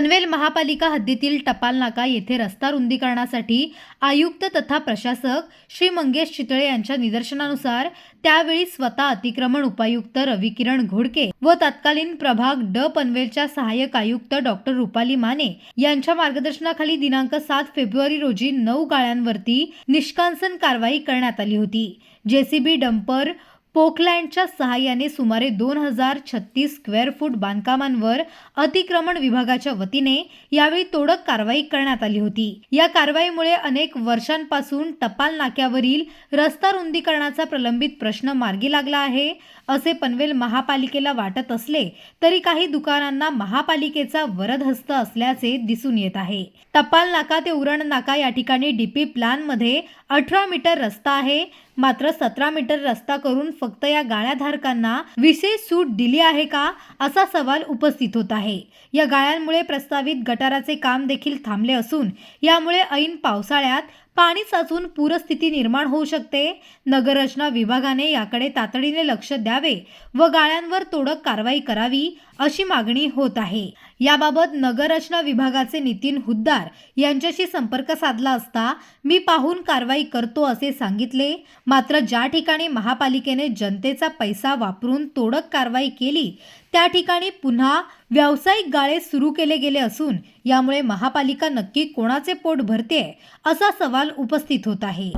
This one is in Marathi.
पनवेल महापालिका हद्दीतील टपाल नाका येथे रस्ता रुंदीकरणासाठी आयुक्त तथा प्रशासक श्री मंगेश चितळे यांच्या निदर्शनानुसार त्यावेळी स्वतः अतिक्रमण उपायुक्त रवी किरण घोडके व तत्कालीन प्रभाग ड पनवेलच्या सहाय्यक आयुक्त डॉक्टर रुपाली माने यांच्या मार्गदर्शनाखाली दिनांक सात फेब्रुवारी रोजी नऊ गाळ्यांवरती निष्कासन कारवाई करण्यात आली होती. जेसीबी डंपर पोकलँडच्या सहाय्याने सुमारे दोन हजार छत्तीस स्क्वेअर फूट बांधकामांवर अतिक्रमण विभागाच्या वतीने यावेळी तोडक कारवाई करण्यात आली होती. या कारवाईमुळे अनेक वर्षांपासून टपाल नाक्यावरील रस्ता रुंदीकरणाचा प्रलंबित प्रश्न मार्गी लागला आहे. असे पनवेल महापालिकेला वाटत असले तरी काही दुकानांना महापालिकेचा वरद हस्त असल्याचे दिसून येत आहे. टपाल नाका ते उरण नाका या ठिकाणी डीपी प्लॅनमध्ये अठरा मीटर रस्ता आहे. मात्र सतरा मीटर रस्ता करून फक्त या गाळ्याधारकांना विशेष सूट दिली आहे का असा सवाल उपस्थित होत आहे. या गाळ्यांमुळे प्रस्तावित गटाराचे काम देखील थांबले असून यामुळे ऐन पावसाळ्यात पाणी साचून पूरस्थिती निर्माण होऊ शकते. नगररचना विभागाने याकडे तातडीने लक्ष द्यावे व गाळ्यांवर तोडक कारवाई करावी अशी मागणी होत आहे. याबाबत नगररचना विभागाचे नितीन हुद्दार यांच्याशी संपर्क साधला असता मी पाहून कारवाई करतो असे सांगितले. मात्र ज्या ठिकाणी महापालिकेने जनतेचा पैसा वापरून तोडक कारवाई केली त्या ठिकाणी पुन्हा व्यावसायिक गाळे सुरू केले गेले असून यामुळे महापालिका नक्की कोणाचे पोट भरते असा सवाल उपस्थित होत आहे.